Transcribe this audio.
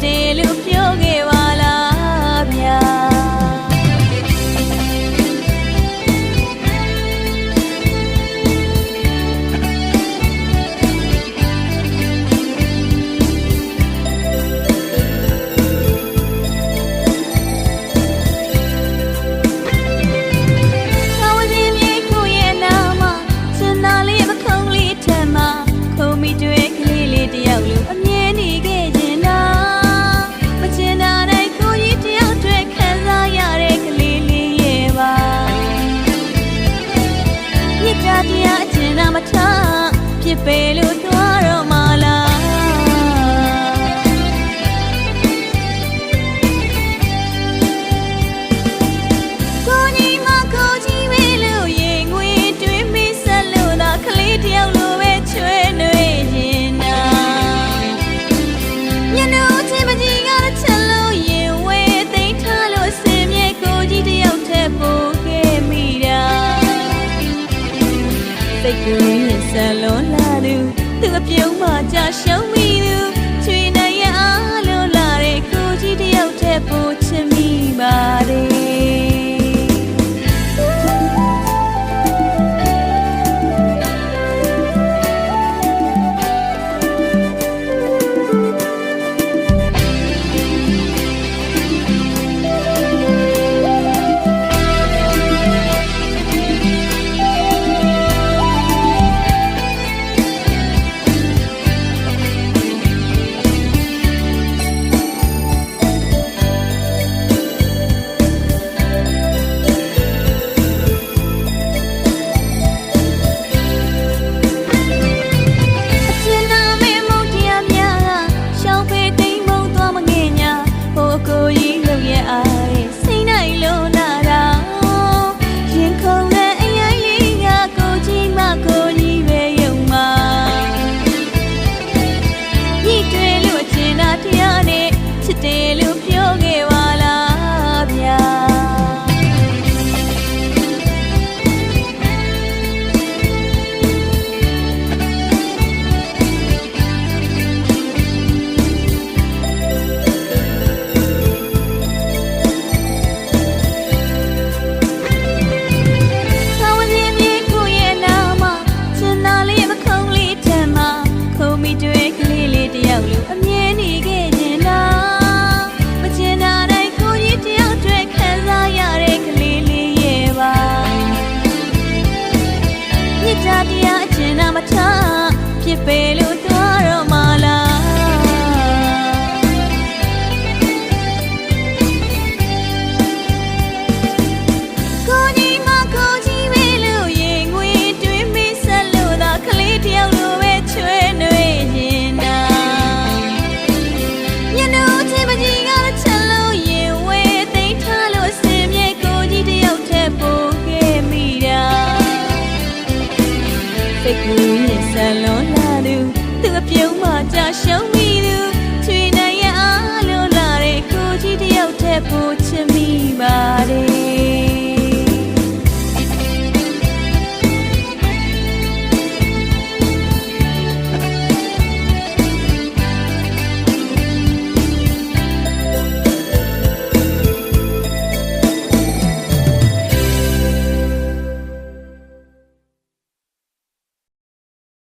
délupia ပေလို့သွားတော့မလားကိုညီမကိုကြီးဝေးလို့ရေငွေတွင်းမိဆက်လို့သာကလေးတယောက်လိုပဲချွေးနှွေးရင်နာညနှုတ်ချင်မကြီးကလည်းချက်လို့ရင်ဝေးသိမ့်ထားလို့စင်မြေကိုကြီးတယောက်ထဲပို့ခဲ့မိတာ take you in salon Thưa 祥 perfect